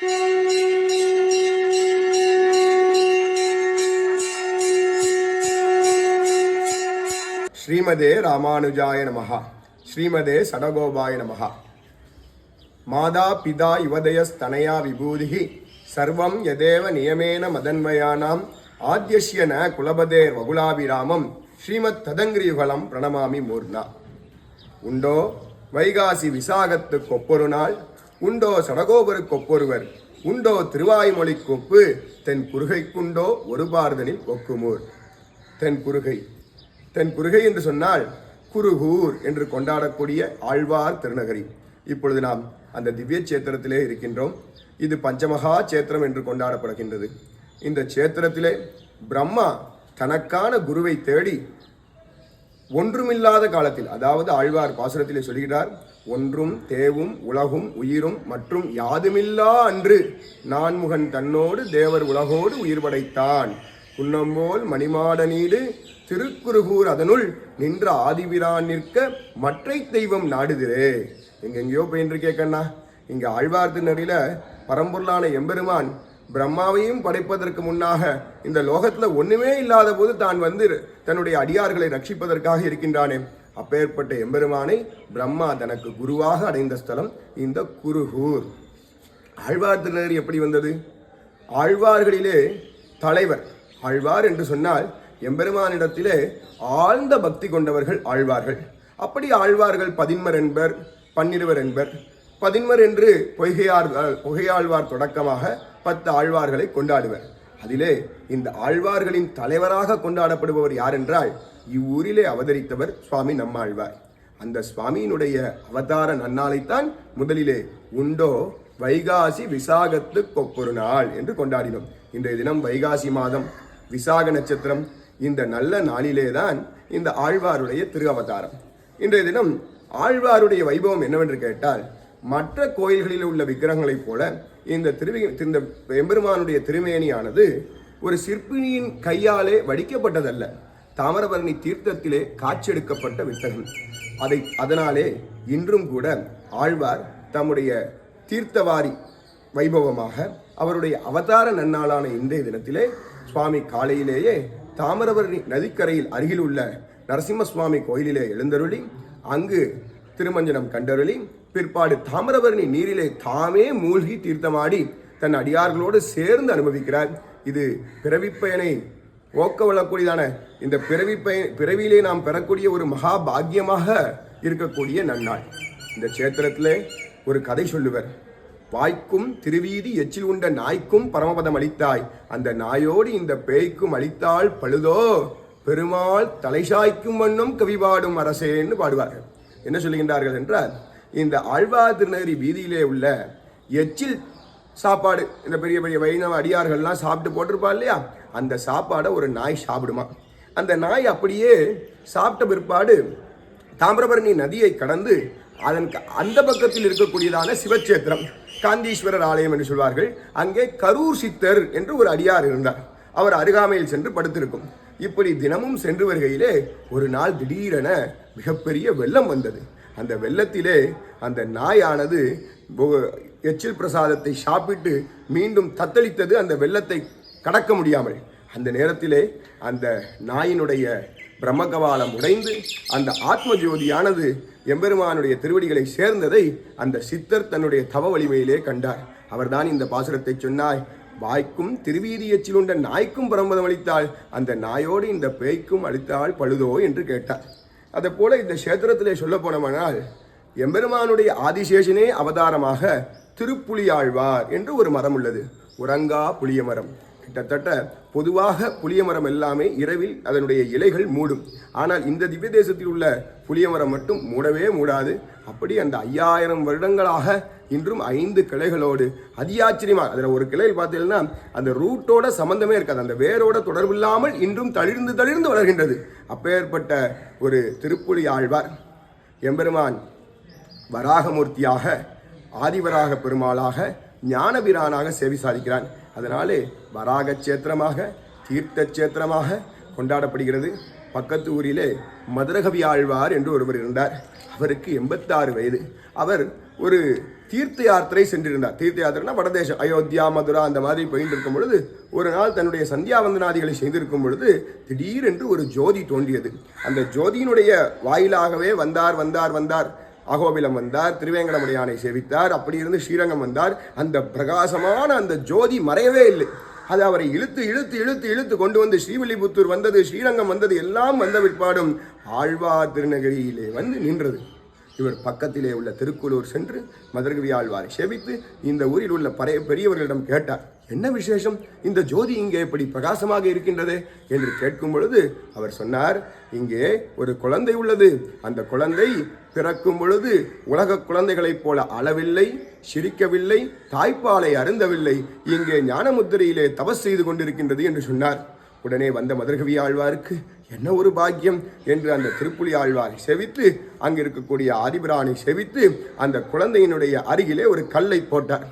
ஸ்ரீமதே ராமானுஜாய நமஹா. ஸ்ரீமதே சடகோபாய நமஹா. மாதா பிதா யுவதயஸ்தனயா விபூதிः சர்வம் யதேவ நியமேன மதன்மயானாம் ஆத்யஷ்யன குலபதே வகுலாபிராமம் ஸ்ரீமத் ததங்கிரியுகலம் பிரணமாமி மூர்ணா. உண்டோ? வைகாசி விசாகத்து கொப்பொரு நாள் உண்டோ சடகோபரு கொப்பொருவர் உண்டோ திருவாய்மொழி கொப்பு தென் குறுகைக்குண்டோ ஒரு பார்தனில் கொக்குமூர் தென் குறுகை தென் குறுகை என்று சொன்னால் குருகூர் என்று கொண்டாடக்கூடிய ஆழ்வார் திருநகரி. இப்பொழுது நாம் அந்த திவ்ய சேத்திரத்திலே இருக்கின்றோம். இது பஞ்சமகா சேத்திரம் என்று கொண்டாடப்படுகின்றது. இந்த சேத்திரத்திலே பிரம்மா தனக்கான குருவை தேடி ஒன்றுமில்லாத காலத்தில் அதாவது ஆழ்வார் பாசுரத்திலே சொல்கிறார் ஒன்றும் தேவும் உலகும் உயிரும் மற்றும் யாதுமில்லா அன்று நான்முகன் தன்னோடு தேவர் உலகோடு உயிர் படைத்தான். குன்னம்போல் மணிமாடனீடு திருக்குருகூர் திருக்குறுகூர் அதனுள் நின்ற ஆதிபிரான் நிற்க மற்றை தெய்வம் நாடுதிரே. எங்கெங்கேயோ போயின்னு கண்ணா. இங்க ஆழ்வார் திருநடியில பரம்பொருளான எம்பெருமான் பிரம்மாவையும் படைப்பதற்கு முன்னாக இந்த லோகத்துல ஒண்ணுமே இல்லாத போது தான் வந்து தன்னுடைய அடியார்களை ரட்சிப்பதற்காக இருக்கின்றானே. அப்பேற்பட்ட எம்பெருமானை பிரம்மா தனக்கு குருவாக அடைந்த ஸ்தலம் இந்த குருகூர். ஆழ்வார் திருநகரி எப்படி வந்தது? ஆழ்வார்களிலே தலைவர் ஆழ்வார் என்று சொன்னால் எம்பெருமானிடத்திலே ஆழ்ந்த பக்தி கொண்டவர்கள் ஆழ்வார்கள். அப்படி ஆழ்வார்கள் பதின்மர் என்பர் பன்னிருவர் என்பர். பதின்மர் என்று பொய்கையார் புகையாழ்வார் தொடக்கமாக பத்து ஆழ்வார்களை கொண்டாடுவர். அதிலே இந்த ஆழ்வார்களின் தலைவராக கொண்டாடப்படுபவர் யார் என்றால் இவ்வூரிலே அவதரித்தவர் சுவாமி நம்மாழ்வார். அந்த சுவாமியினுடைய அவதார நன்னாளைத்தான் முதலிலே உண்டோ வைகாசி விசாகத்து கொப்பொரு நாள் என்று கொண்டாடினோம். இன்றைய தினம் வைகாசி மாதம் விசாக நட்சத்திரம் இந்த நல்ல நாளிலே தான் இந்த ஆழ்வாருடைய திரு அவதாரம் இன்றைய தினம் ஆழ்வாருடைய வைபவம் என்னவென்று கேட்டால் மற்ற கோயில்களில் உள்ள விக்கிரகங்களைப் போல இந்த திருவி இந்த எம்பெருமானுடைய திருமேனியானது ஒரு சிற்பினியின் கையாலே வடிக்கப்பட்டதல்ல. தாமிரபரணி தீர்த்தத்திலே காட்சியெடுக்கப்பட்ட வித்தகம் அதை அதனாலே இன்றும் கூட ஆழ்வார் தம்முடைய தீர்த்தவாரி வைபவமாக அவருடைய அவதார நன்னாளான இன்றைய தினத்திலே சுவாமி காலையிலேயே தாமிரபரணி நதிக்கரையில் அருகில் உள்ள நரசிம்ம சுவாமி கோயிலிலே எழுந்தருளி அங்கு திருமஞ்சனம் கண்டருளி பிற்பாடு தாமிரபரணி நீரிலே தாமே மூழ்கி தீர்த்தமாடி தன் அடியார்களோடு சேர்ந்து அனுபவிக்கிறார். இது பிறவிப்பயனை ஓக்க விழக்கூடியதான இந்த பிறவி பய பிறவியிலே நாம் பெறக்கூடிய ஒரு மகா பாக்கியமாக இருக்கக்கூடிய நன்னாள். இந்த சேத்திரத்தில் ஒரு கதை சொல்லுவர். வாய்க்கும் திருவீதி எச்சில் உண்ட நாய்க்கும் பரமபதம் அளித்தாய். அந்த நாயோடு இந்த பேய்க்கும் அளித்தால் பழுதோ பெருமாள் தலைசாய்க்கும் வண்ணம் கவிபாடும் அரசேன்னு பாடுவார்கள். என்ன சொல்லுகின்றார்கள் என்றால் இந்த ஆழ்வார் திருநகரி வீதியிலே உள்ள எச்சில் சாப்பாடு இந்த பெரிய பெரிய வைணவ அடியார்கள்லாம் சாப்பிட்டு போட்டிருப்பா இல்லையா? அந்த சாப்பாடை ஒரு நாய் சாப்பிடுமா? அந்த நாய் அப்படியே சாப்பிட்ட பிற்பாடு தாமிரபரணி நதியை கடந்து அதன் அந்த பக்கத்தில் இருக்கக்கூடியதான சிவச்சேத்திரம் காந்தீஸ்வரர் ஆலயம் என்று சொல்வார்கள். அங்கே கரூர் சித்தர் என்று ஒரு அடியார் இருந்தார். அவர் அருகாமையில் சென்று படுத்திருக்கும். இப்படி தினமும் சென்று வருகையிலே ஒரு நாள் திடீரென மிகப்பெரிய வெள்ளம் வந்தது. அந்த வெள்ளத்திலே அந்த நாயானது எச்சில் பிரசாதத்தை சாப்பிட்டு மீண்டும் தத்தளித்தது. அந்த வெள்ளத்தை கடக்க முடியாமல் அந்த நேரத்திலே அந்த நாயினுடைய பிரம்மகவாலம் உடைந்து அந்த ஆத்ம ஜோதியானது எம்பெருமானுடைய திருவடிகளை சேர்ந்ததை அந்த சித்தர் தன்னுடைய தவ வலிமையிலே கண்டார். அவர்தான் இந்த பாசுரத்தை சொன்னாய் வாய்க்கும் திருவீதியச்சிலுண்ட நாய்க்கும் பிரம்மதம் அளித்தாள் அந்த நாயோடு இந்த பேய்க்கும் அளித்தாள் பழுதோ? என்று கேட்டார். அதை போல இந்த கஷேத்திரத்திலே சொல்ல போனோமானால் எம்பெருமானுடைய ஆதிசேஷனே அவதாரமாக திருப்புலியாழ்வார் என்று ஒரு மரம் உள்ளது. உறங்கா புளிய மரம். கிட்டத்தட்ட பொதுவாக புளிய மரம் எல்லாமே இரவில் அதனுடைய இலைகள் மூடும். ஆனால் இந்த திவ்ய தேசத்தில் உள்ள புளிய மரம் மட்டும் மூடவே மூடாது. அப்படி அந்த ஐயாயிரம் வருடங்களாக இன்றும் ஐந்து கிளைகளோடு அதியாச்சரியமாக அதில் ஒரு கிளையில் பார்த்தீங்கன்னா அந்த ரூட்டோட சம்பந்தமே இருக்காது. அந்த வேரோட தொடர்பு இல்லாமல் இன்றும் தளிர்ந்து தளிர்ந்து வளர்கின்றது. அப்பேற்பட்ட ஒரு திருப்புலி ஆழ்வார் எம்பெருமான் வராகமூர்த்தியாக ஆதிவராக பெருமாளாக ஞானபிரானாக சேவை சாதிக்கிறான் அதனாலே வராக சேத்திரமாக தீர்த்த சேத்திரமாக கொண்டாடப்படுகிறது. பக்கத்து ஊரிலே மதுரகவி ஆழ்வார் என்று ஒருவர் இருந்தார். அவருக்கு எண்பத்தாறு வயது. அவர் ஒரு தீர்த்த யாத்திரை சென்றிருந்தார். தீர்த்த யாத்திரைனா வடதேசம் அயோத்தியா மதுரா அந்த மாதிரி போயிட்டு இருக்கும் பொழுது ஒரு நாள் தன்னுடைய சந்தியாவந்தனாதிகளை செய்திருக்கும் பொழுது திடீரென்று ஒரு ஜோதி தோன்றியது. அந்த ஜோதியினுடைய வாயிலாகவே வந்தார் வந்தார் வந்தார். அகோபிலம் வந்தார் திருவேங்கடமுடியானை சேவித்தார் அப்படி இருந்து ஸ்ரீரங்கம் வந்தார். அந்த பிரகாசமான அந்த ஜோதி மறையவே இல்லை. அது அவரை இழுத்து இழுத்து இழுத்து இழுத்து கொண்டு வந்து ஸ்ரீவில்லிபுத்தூர் வந்தது ஸ்ரீரங்கம் வந்தது எல்லாம் வந்த பிற்பாடும் ஆழ்வார் திருநகரியிலே வந்து நின்றது. இவர் பக்கத்திலே உள்ள திருக்குளூர் சென்று மதுரகவி ஆழ்வாரை சேவித்து இந்த ஊரில் உள்ள பழைய பெரியவர்களிடம் கேட்டார் என்ன விசேஷம்? இந்த ஜோதி இங்கே எப்படி பிரகாசமாக இருக்கின்றது? என்று கேட்கும் பொழுது அவர் சொன்னார் இங்கே ஒரு குழந்தை உள்ளது. அந்த குழந்தை பிறக்கும் பொழுது உலக குழந்தைகளைப் போல அளவில்லை சிரிக்கவில்லை தாய்ப்பாலை அருந்தவில்லை. இங்கே ஞானமுத்திரையிலே தபஸ் செய்து கொண்டிருக்கின்றது என்று சொன்னார். உடனே வந்த மதுரகவி ஆழ்வாருக்கு என்ன ஒரு பாக்கியம்? என்று அந்த திருப்புலி ஆழ்வாரை செவித்து அங்கு இருக்கக்கூடிய ஆதிபிரானை செவித்து அந்த குழந்தையினுடைய அருகிலே ஒரு கல்லை போட்டார்.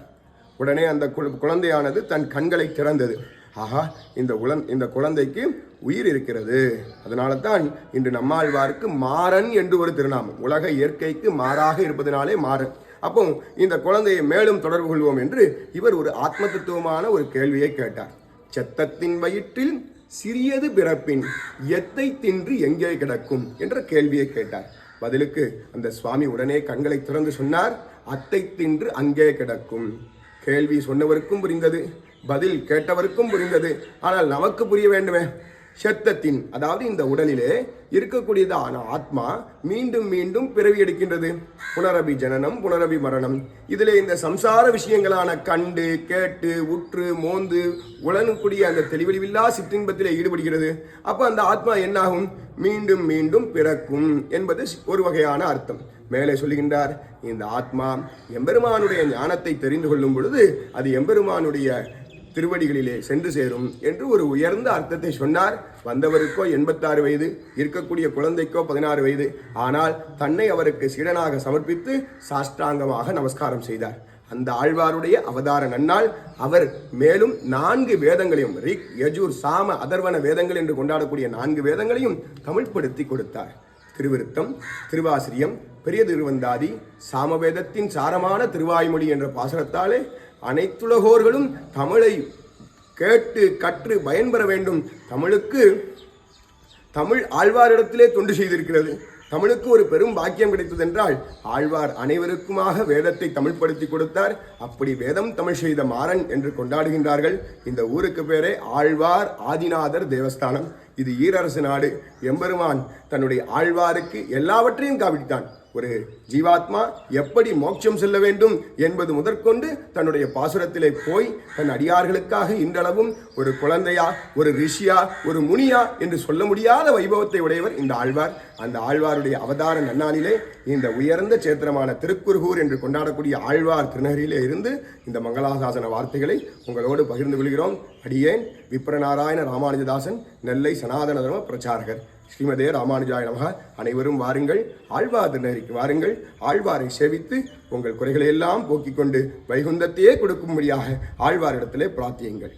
உடனே அந்த குழந்தையானது தன் கண்களை திறந்தது. ஆஹா இந்த உலன் இந்த குழந்தைக்கு உயிர் இருக்கிறது. அதனால தான் இன்று நம்மாழ்வாருக்கு மாறன் என்று ஒரு திருநாமம். உலக இயற்கைக்கு மாறாக இருப்பதனாலே மாறன். அப்போ இந்த குழந்தையை மேலும் தொடர்பு கொள்வோம் என்று இவர் ஒரு ஆத்ம தத்துவமான ஒரு கேள்வியை கேட்டார். செத்தத்தின் வயிற்றில் சிறியது பிறப்பின் எத்தை தின்று எங்கே கிடக்கும் என்ற கேள்வியை கேட்டார். பதிலுக்கு அந்த சுவாமி உடனே கண்களை திறந்து சொன்னார் அத்தை தின்று அங்கே கிடக்கும். கேள்வி சொன்னவருக்கும் புரிந்தது பதில் கேட்டவருக்கும் புரிந்தது. ஆனால் நமக்கு புரிய வேண்டுமே? சத்தத்தின் அதாவது இந்த உடலிலே இருக்கக்கூடியதான ஆத்மா மீண்டும் மீண்டும் பிறவி எடுக்கின்றது. புனரபி ஜனனம் புனரபி மரணம். இதில் இந்த சம்சார விஷயங்களான கண்டு கேட்டு உற்று மோந்து உழனுக்கூடிய அந்த தெளிவெளிவில்லா சிற்றின்பத்தில் ஈடுபடுகிறது. அப்போ அந்த ஆத்மா என்னாகும்? மீண்டும் மீண்டும் பிறக்கும் என்பது ஒரு வகையான அர்த்தம். மேலே சொல்லுகின்றார் இந்த ஆத்மா எம்பெருமானுடைய ஞானத்தை தெரிந்து கொள்ளும் பொழுது அது எம்பெருமானுடைய திருவடிகளிலே சென்று சேரும் என்று ஒரு உயர்ந்த அர்த்தத்தை சொன்னார். வந்தவருக்கோ எண்பத்தாறு வயது இருக்கக்கூடிய குழந்தைக்கோ பதினாறு வயது. ஆனால் தன்னை அவருக்கு சீடனாக சமர்ப்பித்து சாஷ்டாங்கமாக நமஸ்காரம் செய்தார். அந்த ஆழ்வாருடைய அவதார நன்னாள் அவர் மேலும் நான்கு வேதங்களையும் ரிக் யஜூர் சாம அதர்வன வேதங்கள் என்று கொண்டாடக்கூடிய நான்கு வேதங்களையும் தமிழ்படுத்தி கொடுத்தார். திருவிருத்தம் திருவாசிரியம் பெரிய திருவந்தாதி சாமவேதத்தின் சாரமான திருவாய்மொழி என்ற பாசனத்தாலே அனைத்துலகோர்களும் தமிழை கேட்டு கற்று பயன்பெற வேண்டும். தமிழுக்கு தமிழ் ஆழ்வாரிடத்திலே தொண்டு செய்திருக்கிறது. தமிழுக்கு ஒரு பெரும் பாக்கியம் கிடைத்தது என்றால் ஆழ்வார் அனைவருக்குமாக வேதத்தை தமிழ்படுத்தி கொடுத்தார். அப்படி வேதம் தமிழ் செய்த மாறன் என்று கொண்டாடுகின்றார்கள். இந்த ஊருக்கு பேரே ஆழ்வார் ஆதிநாதர் தேவஸ்தானம். இது ஈரரசு நாடு. எம்பெருமான் தன்னுடைய ஆழ்வாருக்கு எல்லாவற்றையும் காவிட்டான் ஒரு ஜீவாத்மா எப்படி மோட்சம் செல்ல வேண்டும் என்பது முதற்கொண்டு தன்னுடைய பாசுரத்திலே போய் தன் அடியார்களுக்காக இன்றளவும் ஒரு குழந்தையா ஒரு ரிஷியா ஒரு முனியா என்று சொல்ல முடியாத வைபவத்தை உடையவர் இந்த ஆழ்வார். அந்த ஆழ்வாருடைய அவதார நன்னாளிலே இந்த உயர்ந்த சேத்திரமான திருக்குறுகூர் என்று கொண்டாடக்கூடிய ஆழ்வார் திருநகரிலே இருந்து இந்த மங்களாசாசன வார்த்தைகளை உங்களோடு பகிர்ந்து கொள்கிறோம். அடியேன். விப்ரநாராயண ராமானுஜதாசன் நெல்லை சனாதன தர்ம பிரச்சாரகர். ஸ்ரீமதே ராமானுஜாய நமக அனைவரும் வாருங்கள் ஆழ்வார் வாருங்கள் ஆழ்வாரை சேவித்து உங்கள் குறைகளை எல்லாம் போக்கிக் கொண்டு வைகுந்தத்தையே கொடுக்கும்படியாக ஆழ்வாரிடத்திலே பிரார்த்தியுங்கள்.